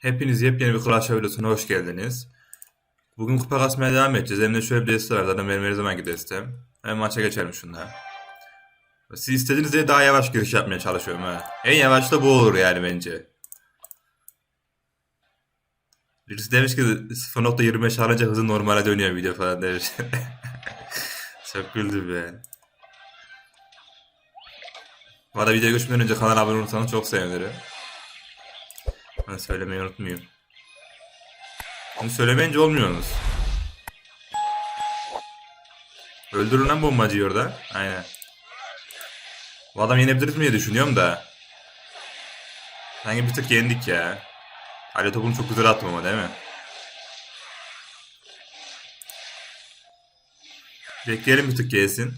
Hepiniz yepyeni bir Clash videosuna hoş geldiniz. Bugün kupa kasmaya devam edeceğiz. Elimde şöyle bir deste var. Zaten benim her zamanki destem. Hemen maça geçelim şundan. Siz istediğiniz diye daha yavaş giriş yapmaya çalışıyorum ha. En yavaş da bu olur yani bence. Birisi demiş ki 0.25 alınca hızı normale dönüyor video falan demiş. Çok güldüm be. Bu arada videoya geçmeden önce kanala abone olursanız çok sevinirim. Ben söylemeyi unutmayayım. Bunu söylemeyince olmuyorsunuz. Öldürün lan bombacıyı orada. Aynen. Bu adam yenebiliriz mi diye düşünüyorum da. Sanki bir tık yendik ya. Ali topunu çok güzel attım ama değil mi? Bekleyelim bir tık gelsin.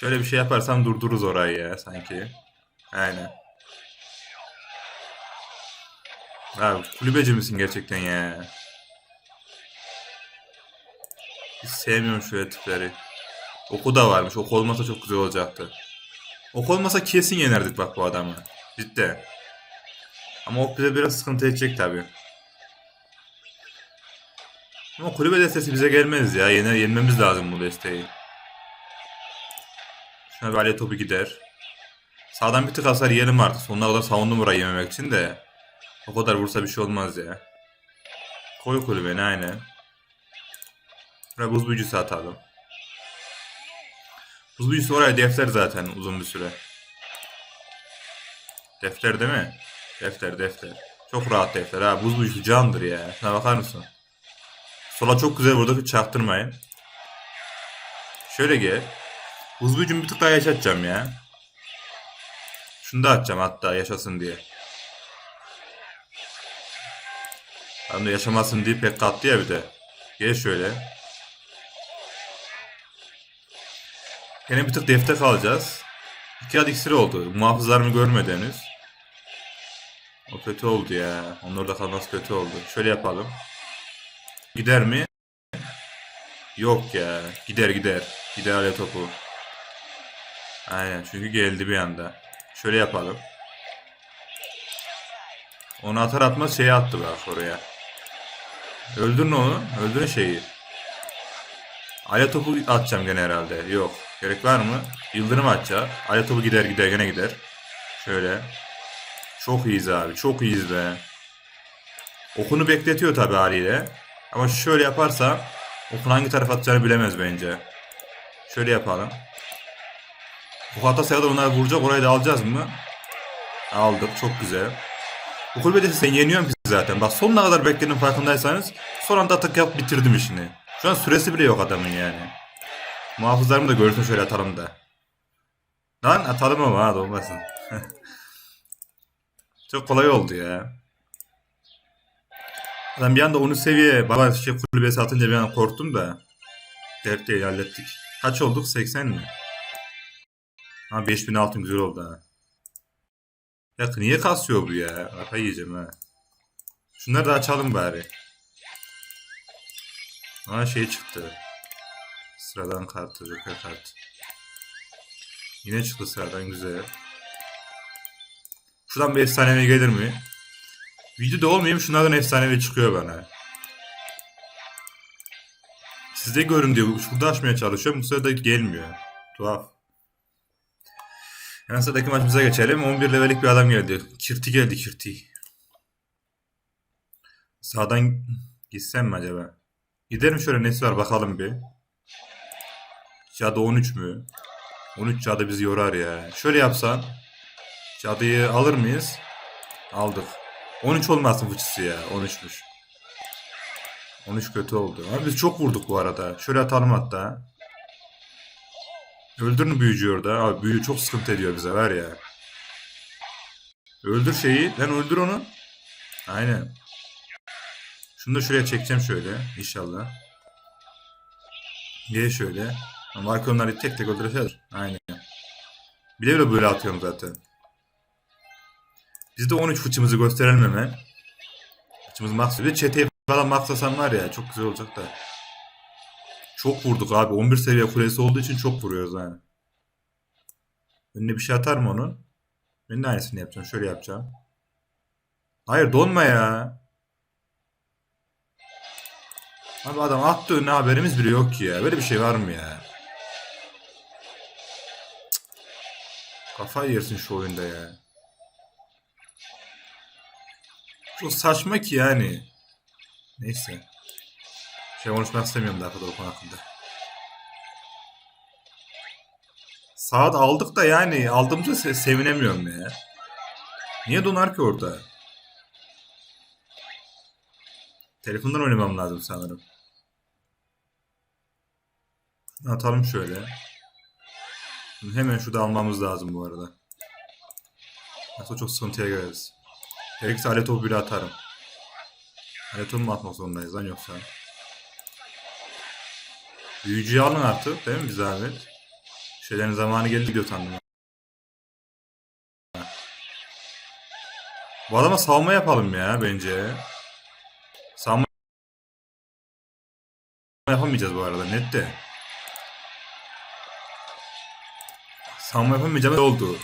Şöyle bir şey yaparsam durdururuz orayı ya sanki. Aynen. Abi kulübeci misin gerçekten ya? Hiç sevmiyorum şöyle tipleri. Oku da varmış. Oku olmasa çok güzel olacaktı. Ok olmasa kesin yenerdik bak bu adamı. Cidden. Ama ok bize biraz sıkıntı edecek tabi. Ama kulübe destesi bize gelmez ya. Yener, yenmemiz lazım bu desteği. Şuna bir alet topu gider. Sağdan bir tık hasar yiyelim artık. Sonuna kadar savundum burayı yememek için de. O kadar vursa bir şey olmaz ya. Koy kulübeni aynen. Buraya buz büyücüsü atalım. Buz büyücüsü oraya defter zaten uzun bir süre. Defter değil mi? Defter defter. Çok rahat defter ha. Buz büyücüsü candır ya. Şuna bakar mısın? Sola çok güzel vurdu. Hiç çaktırmayın. Şöyle gel. Buz büyücümü bir tık daha yaşatacağım ya. Şunu da atacağım hatta yaşasın diye. Adam da yaşamasın diye pek kattı ya bir de. Gel şöyle. Yine bir tık defte kalacağız. İki adet iksiri oldu. Muhafızlarımı görmedi henüz. O kötü oldu ya. Onlar da kalması kötü oldu. Şöyle yapalım. Gider mi? Yok ya. Gider gider. Gider ale topu. Aynen çünkü geldi bir anda. Şöyle yapalım. Onu atar atmaz şeye attı bak oraya. Öldürün onu. Öldürün şeyi. Aya topu atacağım gene herhalde. Yok. Gerek var mı? Yıldırım atacağım. Aya topu gider gider gene gider. Şöyle. Çok iyiyiz abi. Çok iyiyiz be. Okunu bekletiyor tabi haliyle. Ama şöyle yaparsa okun hangi tarafa atacağını bilemez bence. Şöyle yapalım. Bu hata sayıda onlar vuracak. Orayı da alacağız mı? Aldık. Çok güzel. Bu kulübede sen yeniyorsun ki zaten. Bak sonuna kadar bekledim farkındaysanız. Son anda tık yap bitirdim işini. Şu an süresi bile yok adamın yani. Muhafızlarımı da görsün şöyle atalım da. Lan atalım ama ha olmasın. Çok kolay oldu ya. Adam bir anda 10 seviye baba şey kulübesi atınca bir an korktum da. Dert değil hallettik. Kaç olduk? 80 mi? Ha 5000 altın güzel oldu ha. Ya niye kasıyor bu ya? Kafayı yiyeceğim ha. Şunları da açalım bari. Ha şey çıktı. Sıradan kartı, joker kartı. Yine çıktı sıradan güzel. Şuradan bir efsanevi gelir mi? Videoda olmayayım şunlardan efsanevi çıkıyor bana. Sizde görün diyor. Şurada açmaya çalışıyorum. Bu sırada gelmiyor. Tuhaf. Hemen sıradaki maçımıza geçelim. 11 levelik bir adam geldi. Kirti geldi Kirti. Sağdan gitsem mi acaba? Giderim şöyle nesi var bakalım bir. Cadı 13 mü? 13 cadı bizi yorar ya. Şöyle yapsan. Cadıyı alır mıyız? Aldık. 13 olmasın fıçısı ya. 13'müş. 13 kötü oldu. Ama biz çok vurduk bu arada. Şöyle atalım hatta. Öldürün büyücüyü orada. Abi büyü çok sıkıntı ediyor bize var ya. Öldür şeyi. Lan öldür onu. Aynen. Şunu da şuraya çekeceğim şöyle. inşallah. Gel şöyle. Ama arka onları tek tek öldüreceğiz. Aynen. Bile bile böyle atıyorum zaten. Biz de 13 fıçımızı gösterelim hemen. Fıçımız max. Bir de çeteyi falan maxlasam var ya çok güzel olacak da. Çok vurduk abi. 11 seviye kulesi olduğu için çok vuruyoruz yani. Önüne bir şey atar mı onun? Ben de aynısını yapacağım. Şöyle yapacağım. Hayır donma ya. Abi adam attı ne haberimiz bile yok ki ya. Böyle bir şey var mı ya? Kafayı yersin şu oyunda ya. Çok saçma ki yani. Neyse. Şey konuşmak istemiyorum daha fazla o konu hakkında. Saat aldık da yani aldığımda se- sevinemiyorum ya. Niye donar ki orada? Telefondan oynamam lazım sanırım. Atalım şöyle. Hemen şurada almamız lazım bu arada. Yoksa çok sıkıntıya gireriz. Gerekirse alet topu bile atarım. Alet topu mu atmak zorundayız lan yoksa? Büyücüyü alın artık değil mi bir zahmet? Şeylerin zamanı geldi diyor sandım. Bu adama savunma yapalım ya bence. Savunma yapamayacağız bu arada net de. Savunma yapamayacağım oldu.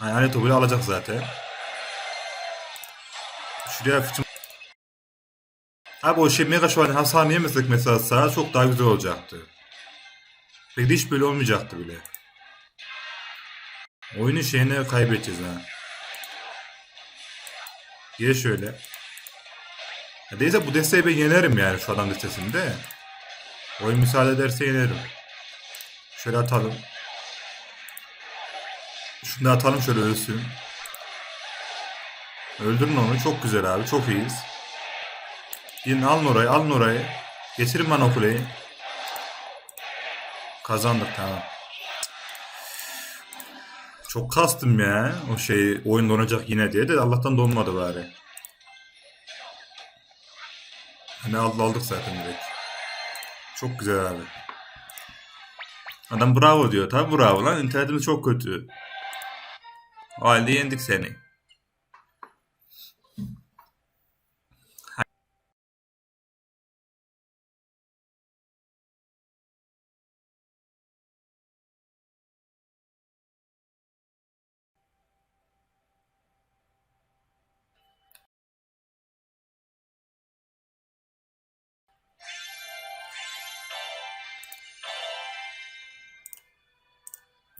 Yani topuyla alacak zaten. Şuraya fıçım. Abi o şey mega şövalye hasarını yemesek mesela sağa çok daha güzel olacaktı. De hiç böyle olmayacaktı bile. Oyunun şeyini kaybedeceğiz ha. Gel şöyle. Ya neyse bu desteği ben yenerim yani şu adam destesinde. Oyun müsaade ederse yenerim. Şöyle atalım. Şunu da atalım şöyle ölsün. Öldürün onu. Çok güzel abi. Çok iyiyiz. Gidin alın orayı. Alın orayı. Getirin bana o kuleyi. Kazandık tamam. Çok kastım ya. O şey oyun donacak yine diye de Allah'tan donmadı bari. Hani aldı aldık zaten direkt. Çok güzel abi. Adam bravo diyor. Tabi bravo lan. İnternetimiz çok kötü. O halde yendik seni.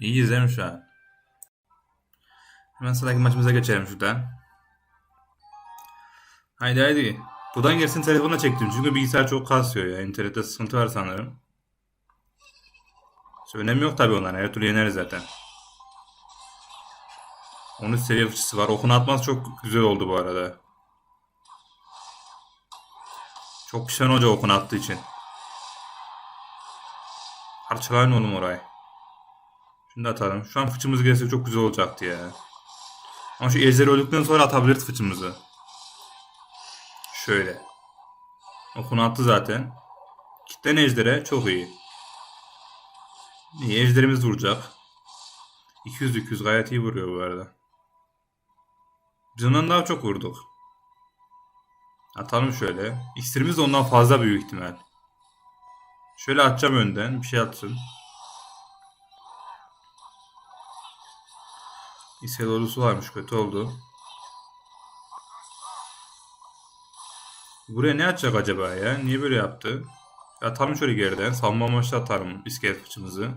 İyiyiz değil mi şu an? Hemen sıradaki maçımıza geçelim şuradan. Haydi haydi. Buradan gerisini telefonla çektim çünkü bilgisayar çok kasıyor ya. İnternette sıkıntı var sanırım. Hiç önemi yok tabii onların. Her türlü yeneriz zaten. 13 seviye fıçısı var. Okunu atması çok güzel oldu bu arada. Çok pişman hoca okunu attığı için. Parçalayın oğlum orayı. Şunu da atalım. Şu an fıçımız gelse çok güzel olacaktı ya. Ama şu ejderi öldükten sonra atabiliriz fıçımızı. Şöyle. Okunu attı zaten. Kitlen ejdere çok iyi. İyi ejderimiz vuracak. 200-200 gayet iyi vuruyor bu arada. Biz ondan daha çok vurduk. Atalım şöyle. İksirimiz de ondan fazla büyük ihtimal. Şöyle atacağım önden. Bir şey atsın. İsel ordusu varmış kötü oldu. Buraya ne atacak acaba ya? Niye böyle yaptı? Atalım şöyle geriden. Savunma amaçlı atarım iskelet fıçımızı.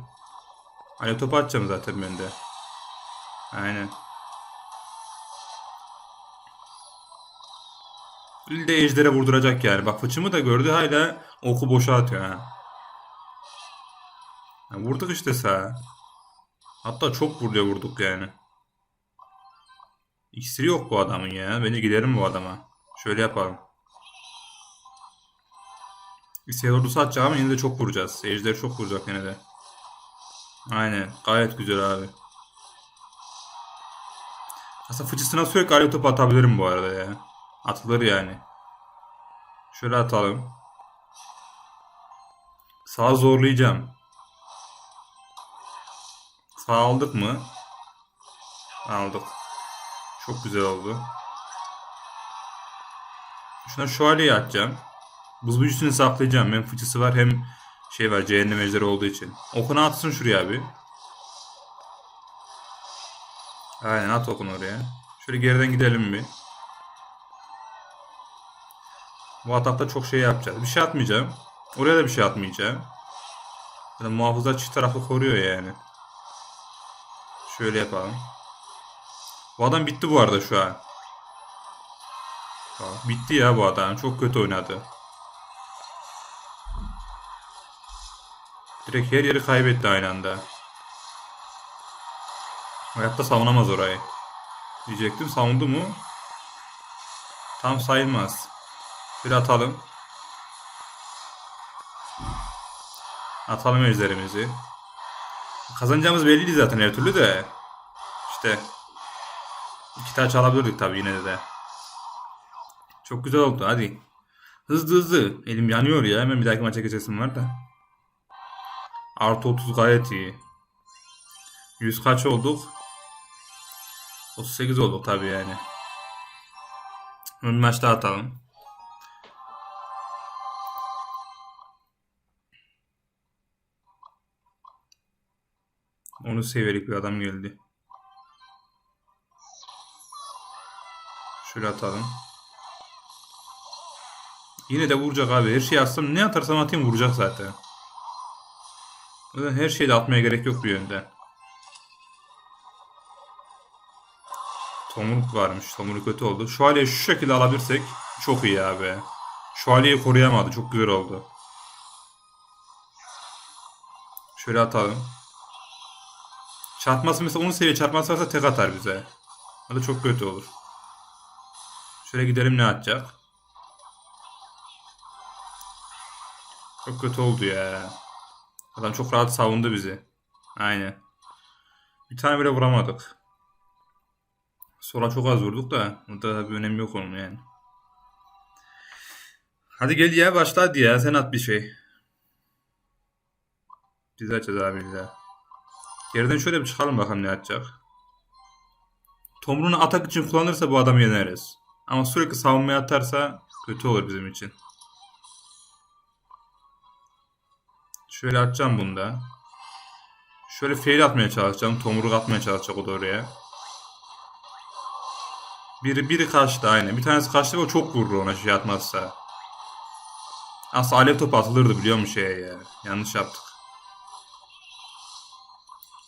Hani topu atacağım zaten ben de. Aynen. Bir de ejdere vurduracak yani. Bak fıçımı da gördü hala oku boşa atıyor ha. Ya vurduk işte sağa. Hatta çok buraya vurduk yani. İksiri yok bu adamın ya. Beni giderim bu adama. Şöyle yapalım. İksiri ordusu atacak ama yine de çok vuracağız. Ejder çok vuracak yine de. Aynen. Gayet güzel abi. Aslında fıçısına sürekli alev topu atabilirim bu arada ya. Atılır yani. Şöyle atalım. Sağ zorlayacağım. Sağ aldık mı? Aldık. Çok güzel oldu. Şuna şövalyeyi atacağım. Buz büyüsünü saklayacağım. Hem fıçısı var hem şey var cehennem ejderi olduğu için. Okunu atsın şuraya abi. Aynen at okunu oraya. Şöyle geriden gidelim bir. Bu atakta çok şey yapacağız. Bir şey atmayacağım. Oraya da bir şey atmayacağım. Yani muhafızlar çift taraflı koruyor yani. Şöyle yapalım. Bu adam bitti bu arada şu an. Bitti ya bu adam. Çok kötü oynadı. Direkt her yeri kaybetti aynı anda. Hayatta savunamaz orayı. Diyecektim savundu mu? Tam sayılmaz. Bir atalım. Atalım ejderimizi. Kazanacağımız belliydi zaten her türlü de. İşte iki taç alabilirdik tabii yine de. Çok güzel oldu hadi. Hızlı hızlı. Elim yanıyor ya. Hemen bir dahaki maça geçesim var da. Artı 30 gayet iyi. 100 kaç olduk? 38 olduk tabii yani. Bir maç daha atalım. Onu severek bir adam geldi. Şöyle atalım. Yine de vuracak abi. Her şeyi atsam ne atarsam atayım vuracak zaten. Her şeyi de atmaya gerek yok bir yönde. Tomruk varmış. Tomruk kötü oldu. Şövalyeyi şu şekilde alabilirsek çok iyi abi. Şövalyeyi koruyamadı. Çok güzel oldu. Şöyle atalım. Çarpması mesela 10 seviye çarpması varsa tek atar bize. O da çok kötü olur. Şöyle gidelim ne atacak. Çok kötü oldu ya. Adam çok rahat savundu bizi. Aynen. Bir tane bile vuramadık. Sola çok az vurduk da. Burada bir önemi yok onun yani. Hadi gel ya başla hadi ya. Sen at bir şey. Biz açacağız abi illa. Geriden şöyle bir çıkalım bakalım ne atacak. Tomrunu atak için kullanırsa bu adamı yeneriz. Ama sürekli savunmaya atarsa kötü olur bizim için. Şöyle atacağım bunu da. Şöyle fail atmaya çalışacağım. Tomruk atmaya çalışacak o da oraya. Biri biri kaçtı aynı. Bir tanesi kaçtı ve çok vurur ona şey atmazsa. Aslında alev topu atılırdı biliyor musun şeye ya. Yanlış yaptık.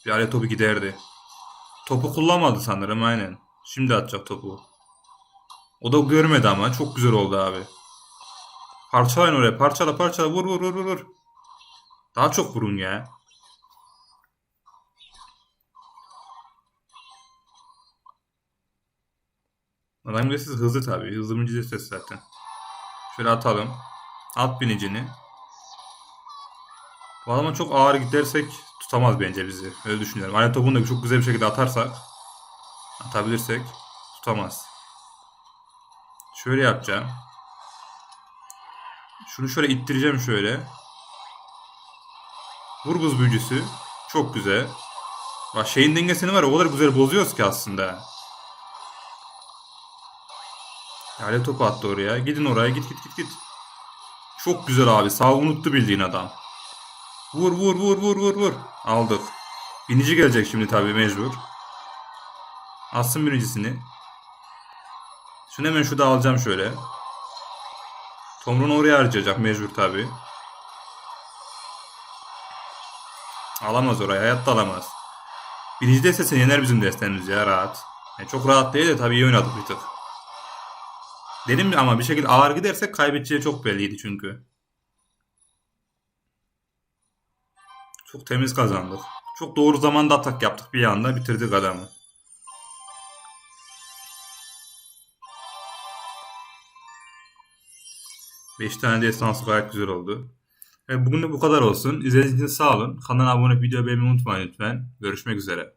Bir alev topu giderdi. Topu kullanmadı sanırım aynen. Şimdi atacak topu. O da görmedi ama çok güzel oldu abi. Parçalayın oraya parçala parçala vur vur vur vur. Daha çok vurun ya. Adam siz hızlı tabii. Hızlı binci ses zaten. Şöyle atalım. At binicini. Bu adama çok ağır gidersek tutamaz bence bizi. Öyle düşünüyorum. Aynı topunu da çok güzel bir şekilde atarsak atabilirsek tutamaz. Şöyle yapacağım. Şunu şöyle ittireceğim şöyle. Vur buz büyücüsü. Çok güzel. Bak şeyin dengesini var o kadar güzel bozuyoruz ki aslında. Yale topu attı oraya. Gidin oraya git git git git. Çok güzel abi. Sağ unuttu bildiğin adam. Vur vur vur vur vur vur. Aldık. Binici gelecek şimdi tabii mecbur. Atsın biricisini. Şunu hemen şurada alacağım şöyle. Tomrun oraya harcayacak mecbur tabii. Alamaz oraya. Hayatta alamaz. Birinci destesen yener bizim destemiz ya rahat. Yani çok rahat değil de tabii iyi oynadık bir tık. Dedim ama bir şekilde ağır gidersek kaybedeceği çok belliydi çünkü. Çok temiz kazandık. Çok doğru zamanda atak yaptık bir anda bitirdik adamı. Beş tane de esansı gayet güzel oldu. Evet, bugün de bu kadar olsun. İzlediğiniz için sağ olun. Kanala abone olup video beğenmeyi unutmayın lütfen. Görüşmek üzere.